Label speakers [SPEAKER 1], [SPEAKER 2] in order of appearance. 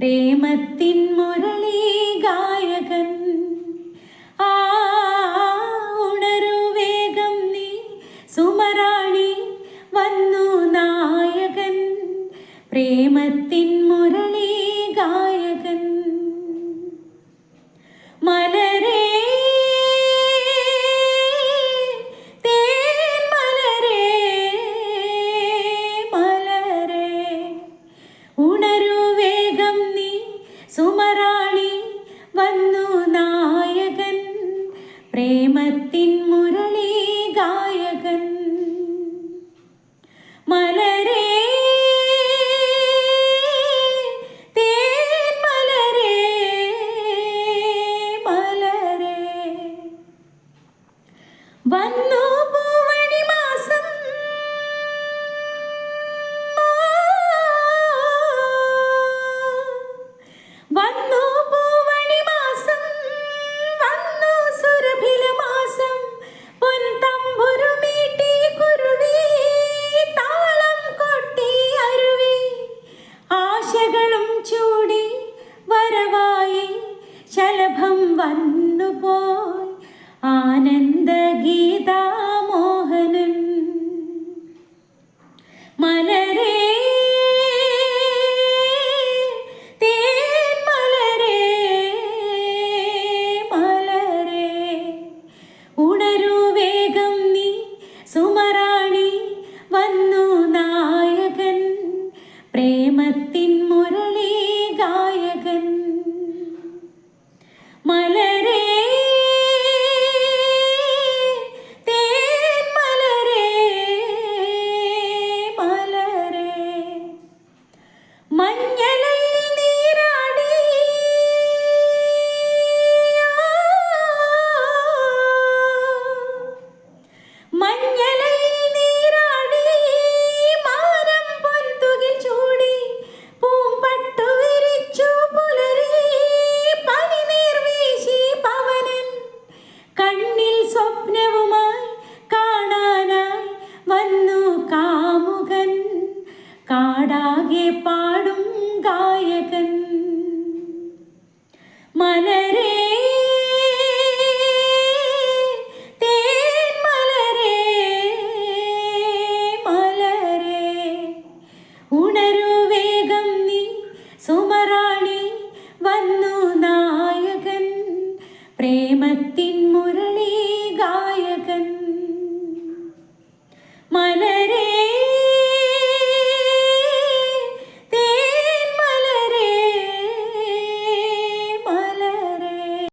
[SPEAKER 1] പ്രേമത്തിൻ മുരളി ഗായകൻ. ആ ഉണരു വേഗം നീ സുമരാണി വന്നു നായകൻ. പ്രേമത്തിൻ മുരളി ഗായകൻ. പ്രേമത്തിൻ one. ആകെ പാടും ഗായകൻ. മന